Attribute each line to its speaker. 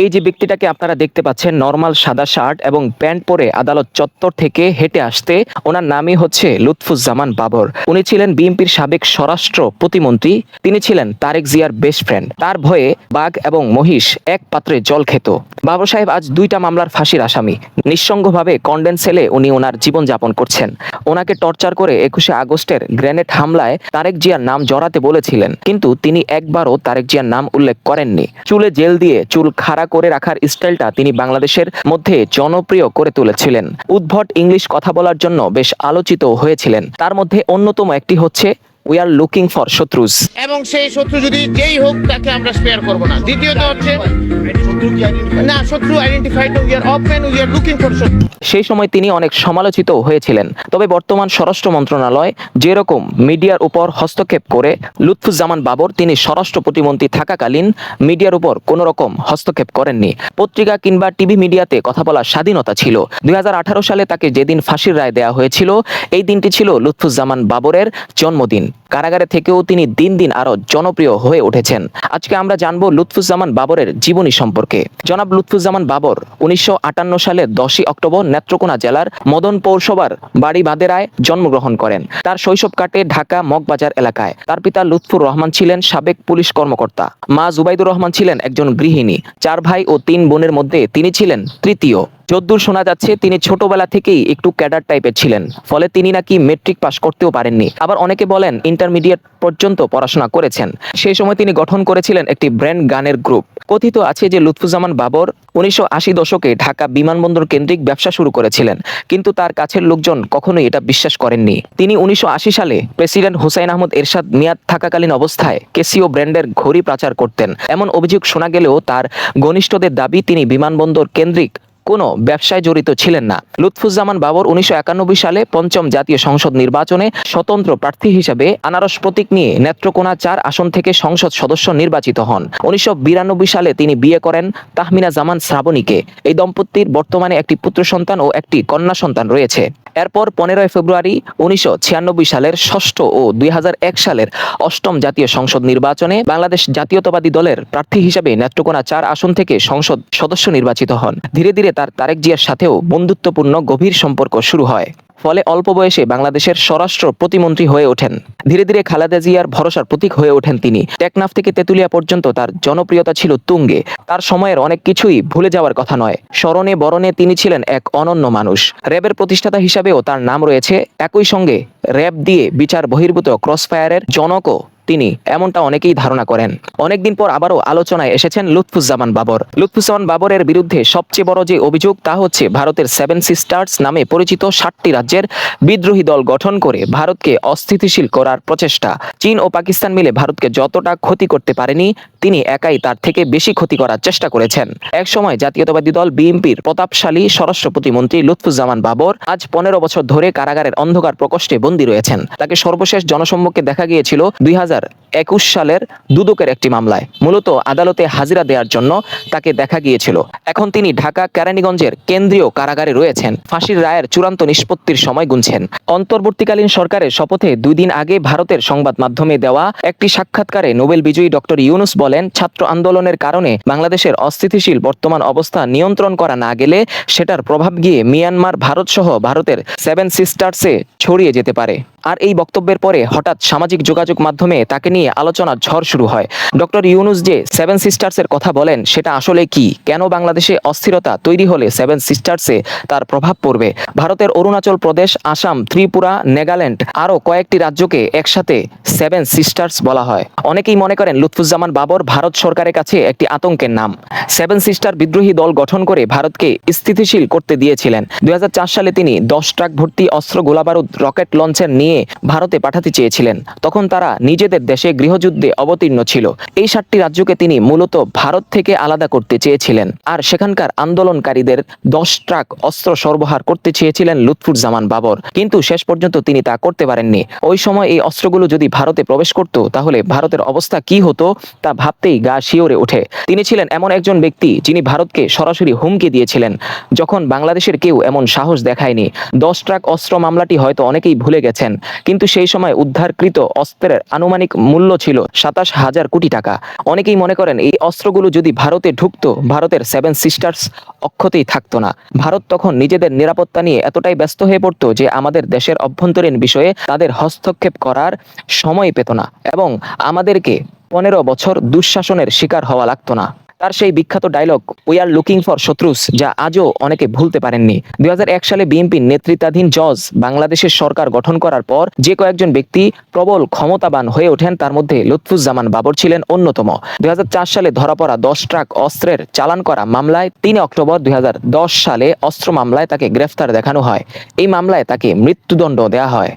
Speaker 1: এই যে ব্যক্তিটাকে আপনারা দেখতে পাচ্ছেন নর্মাল সাদা শার্ট এবং প্যান্ট পরে আদালত চত্বর থেকে হেঁটে আসতে ওনার নামই হচ্ছে লুৎফুজ্জামান বাবর। উনি ছিলেন বিএনপির সাবেক স্বরাষ্ট্র প্রতিমন্ত্রী, তিনি ছিলেন তারেক জিয়ার বেস্ট ফ্রেন্ড তার ভয়ে বাঘ এবং মহিষ এক পাত্রে জল খেত। বাবর সাহেব আজ দুইটা মামলার ফাঁসির আসামি। নিঃসঙ্গভাবে কন্ডেন সেলে উনি ওনার জীবন যাপন করছেন। ওনাকে টর্চার করে একুশে আগস্টের গ্রেনেড হামলায় তারেক জিয়ার নাম জড়াতে বলেছিলেন। কিন্তু তিনি একবারও তারেক জিয়ার নাম উল্লেখ করেননি। চুলে জেল দিয়ে চুল খাড়া করে রাখার স্টাইলটা তিনি বাংলাদেশের মধ্যে জনপ্রিয় করে তুলেছিলেন। উদ্ভট ইংলিশ কথা বলার জন্য বেশ আলোচিত হয়েছিলেন। তার মধ্যে অন্যতম একটি হচ্ছে উই আর লুকিং ফর শত্রুজ
Speaker 2: এবং সেই শত্রু যদি যেই হোক, তাকে আমরা স্পেয়ার করব না। দ্বিতীয়ত হচ্ছে না, শত্রু identified we are open we are looking for শত্রু।
Speaker 1: সেই সময় তিনি অনেক সমালোচিত হয়েছিলেন। তবে বর্তমান স্বরাষ্ট্র মন্ত্রণালয় যেরকম মিডিয়ার উপর হস্তক্ষেপ করে লুৎফুজ্জামান বাবর, তিনি স্বরাষ্ট্র প্রতিমন্ত্রী থাকাকালীন মিডিয়ার উপর কোনো রকম হস্তক্ষেপ করেননি। পত্রিকা কিংবা টিভি মিডিয়াতে কথা বলার স্বাধীনতা ছিল। দুই হাজার আঠারো সালে তাকে যেদিন ফাঁসির রায় দেওয়া হয়েছিল, এই দিনটি ছিল লুৎফুজ্জামান বাবরের জন্মদিন। কারাগারে থেকেও তিনি দিন দিন আরও জনপ্রিয় হয়ে উঠেছেন। আজকে আমরা জানব লুৎফুজ্জামান বাবরের জীবনী সম্পর্কে। জনাব লুৎফুজ্জামান বাবর, উনিশশো সালে দশই অক্টোবর নেত্রকোনা জেলার মদন পৌরসভার বাড়ি বাদেরায় জন্মগ্রহণ করেন। তার শৈশব কাটে ঢাকা মগবাজার এলাকায়। তার পিতা লুৎফুর রহমান ছিলেন সাবেক পুলিশ কর্মকর্তা। মা জুবাইদুর রহমান ছিলেন একজন গৃহিণী। চার ভাই ও তিন বোনের মধ্যে তিনি ছিলেন তৃতীয়। যদ্দূর শোনা যাচ্ছে, তিনি ছোটবেলা থেকেই একটু ক্যাডার টাইপের ছিলেন। ফলে তিনি নাকি মেট্রিক পাশ করতেও পারেননি। আবার অনেকে বলেন ইন্টারমিডিয়েট পর্যন্ত পড়াশোনা করেছেন। সেই সময় তিনি গঠন করেছিলেন একটি ব্র্যান্ড গানের গ্রুপ। কথিত আছে যে লুৎফুজ্জামান বাবর উনিশশো আশি দশকে ঢাকা বিমানবন্দর কেন্দ্রিক ব্যবসা শুরু করেছিলেন, কিন্তু তার কাছের লোকজন কখনোই এটা বিশ্বাস করেননি। তিনি উনিশশো আশি সালে প্রেসিডেন্ট হুসাইন আহমদ এরশাদ মিয়াদ থাকাকালীন অবস্থায় কেসিও ব্র্যান্ডের ঘড়ি পাচার করতেন। এমন অভিযোগ শোনা গেলেও তার ঘনিষ্ঠদের দাবি, তিনি বিমানবন্দর কেন্দ্রিক কোনো ব্যবসায় জড়িত ছিলেন না। লুৎফুজ্জামান বাবর উনিশশো একানব্বই সালে পঞ্চম জাতীয় সংসদ নির্বাচনে স্বতন্ত্র প্রার্থী হিসেবে আনারস প্রতীক নিয়ে নেত্রকোনা চার আসন থেকে সংসদ সদস্য নির্বাচিত হন। উনিশশো বিরানব্বই সালে তিনি বিয়ে করেন তাহমিনা জামান শ্রাবণীকে। এই দম্পতির বর্তমানে একটি পুত্র সন্তান ও একটি কন্যা সন্তান রয়েছে। এরপর পনেরোই ফেব্রুয়ারি উনিশশো ছিয়ানব্বই সালের ষষ্ঠ ও দুই হাজার এক সালের অষ্টম জাতীয় সংসদ নির্বাচনে বাংলাদেশ জাতীয়তাবাদী দলের প্রার্থী হিসেবে নেত্রকোনা চার আসন থেকে সংসদ সদস্য নির্বাচিত হন। ধীরে ধীরে তার তারেক জিয়ার সাথেও বন্ধুত্বপূর্ণ গভীর সম্পর্ক শুরু হয়। ফলে অল্প বয়সে বাংলাদেশের স্বরাষ্ট্র প্রতিমন্ত্রী হয়ে ওঠেন। ধীরে ধীরে খালেদা জিয়ার ভরসার প্রতীক হয়ে ওঠেন তিনি। টেকনাফ থেকে তেতুলিয়া পর্যন্ত তার জনপ্রিয়তা ছিল তুঙ্গে। তার সময়ের অনেক কিছুই ভুলে যাওয়ার কথা নয়। স্মরণে বরণে তিনি ছিলেন এক অনন্য মানুষ। র্যাবের প্রতিষ্ঠাতা হিসাবেও তার নাম রয়েছে। একই সঙ্গে র্যাব দিয়ে বিচার বহির্ভূত ক্রসফায়ারের জনকও তিনি এমনটা অনেকেই ধারণা করেন। অনেকদিন পর আবারও আলোচনায় এসেছেন লুৎফুজ্জামান বাবর। লুৎফুজ্জামান বাবরের বিরুদ্ধে সবচেয়ে বড় যে অভিযোগ তা হচ্ছে ভারতের সেভেন সিস্টার্স নামে পরিচিত ষাটটি রাজ্যের বিদ্রোহী দল গঠন করে ভারতকে অস্থিতিশীল করার প্রচেষ্টা। চীন ও পাকিস্তান মিলে ভারতকে যতটা ক্ষতি করতে পারেনি, তিনি একাই তার থেকে বেশি ক্ষতি করার চেষ্টা করেছেন। এক সময় জাতীয়তাবাদী দল বিএনপির প্রতাপশালী স্বরাষ্ট্র প্রতিমন্ত্রী লুৎফুজ্জামান বাবর আজ পনেরো বছর ধরে কারাগারের অন্ধকার প্রকোষ্ঠে বন্দী রয়েছেন। তাকে সর্বশেষ জনসম্মুখে দেখা গিয়েছিল দুই হাজার ಮಾಡ್ತಾರೆ একুশ সালের দুদকের একটি মামলায়। মূলত আদালতে হাজিরা দেওয়ার জন্য তাকে দেখা গিয়েছিল। এখন তিনি ঢাকা, কেরানীগঞ্জের কেন্দ্রীয় কারাগারে রয়েছেন। ফাঁসির রায়ের চূড়ান্ত নিষ্পত্তির সময় গুনছেন। অন্তর্বর্তীকালীন সরকারের শপথে দুই দিন আগে ভারতের সংবাদ মাধ্যমে দেওয়া একটি সাক্ষাৎকারে নোবেল বিজয়ী ডক্টর ইউনুস বলেন, ছাত্র আন্দোলনের কারণে বাংলাদেশের অস্থিতিশীল বর্তমান অবস্থা নিয়ন্ত্রণ করা না গেলে সেটার প্রভাব গিয়ে মিয়ানমার ভারত সহ ভারতের সেভেন সিস্টার্সে ছড়িয়ে যেতে পারে। আর এই বক্তব্যের পরে হঠাৎ সামাজিক যোগাযোগ মাধ্যমে তাকে নিয়ে আলোচনার ঝড় শুরু হয়। ডক্টর ইউনুস যে সেভেন সিস্টার্সের কথা বলেন, সেটা আসলে কি? কেন বাংলাদেশে অস্থিরতা তৈরি হলে সেভেন সিস্টার্সে তার প্রভাব পড়বে? ভারতের অরুণাচল প্রদেশ, আসাম, ত্রিপুরা, নেগাল্যান্ড আরও কয়েকটি রাজ্যকে একসাথে সেভেন সিস্টার্স বলা হয়। অনেকেই মনে করেন লুৎফুজ্জামান বাবর ভারত সরকারের কাছে একটি আতঙ্কের নাম। সেভেন সিস্টার বিদ্রোহী দল গঠন করে ভারতকে স্থিতিশীল করতে দিয়েছিলেন। দু হাজার চার সালে তিনি দশ ট্রাক ভর্তি অস্ত্র গোলাবারুদ, রকেট লঞ্চের নিয়ে ভারতে পাঠাতে চেয়েছিলেন। তখন তারা নিজেদের দেশে গৃহযুদ্ধে অবতীর্ণ ছিল। এই সাতটি রাজ্যকে তিনি মূলত ভারত থেকে আলাদা করতে চেয়েছিলেন। আর সেখানকার আন্দোলনকারীদের দশ ট্রাক অস্ত্র সরবরাহ করতে চেয়েছিলেন লুৎফুজ্জামান বাবর। কিন্তু শেষ পর্যন্ত তিনি তা করতে পারেননি। ওই সময় এই অস্ত্রগুলো যদি ভারতে প্রবেশ করত, তাহলে ভারতের অবস্থা কি হতো তা ভাবতেই গা শিওরে ওঠে। তিনি ছিলেন এমন একজন ব্যক্তি যিনি ভারতকে সরাসরি হুমকি দিয়েছিলেন, যখন বাংলাদেশের কেউ এমন সাহস দেখায়নি। দশ ট্রাক অস্ত্র মামলাটি হয়তো অনেকেই ভুলে গেছেন, কিন্তু সেই সময় উদ্ধারকৃত অস্ত্রের আনুমানিক মূল্য ছিল সাতাশ হাজার কোটি টাকা। অনেকেই মনে করেন এই অস্ত্রগুলো যদি ভারতে ঢুকত, ভারতের সেভেন সিস্টার্স অক্ষতেই থাকতো না। ভারত তখন নিজেদের নিরাপত্তা নিয়ে এতটাই ব্যস্ত হয়ে পড়ত যে আমাদের দেশের অভ্যন্তরীণ বিষয়ে তাদের হস্তক্ষেপ করার সময় পেত না এবং আমাদেরকে পনেরো বছর দুঃশাসনের শিকার হওয়া লাগতো না। তার সেই বিখ্যাত dialogue we are looking for শত্রুস যা আজও অনেকে ভুলতে পারেননি। দুই হাজার এক সালে বিএনপির নেতৃত্বাধীন জজ বাংলাদেশের সরকার গঠন করার পর যে কয়েকজন ব্যক্তি প্রবল ক্ষমতাবান হয়ে ওঠেন, তার মধ্যে লুৎফুজ্জামান বাবর ছিলেন অন্যতম। দুই হাজার চার সালে ধরা পড়া দশ ট্রাক অস্ত্রের চালান করা মামলায় তিন অক্টোবর দুই হাজার দশ সালে অস্ত্র মামলায় তাকে গ্রেফতার দেখানো হয়। এই মামলায় তাকে মৃত্যুদণ্ড দেওয়া হয়।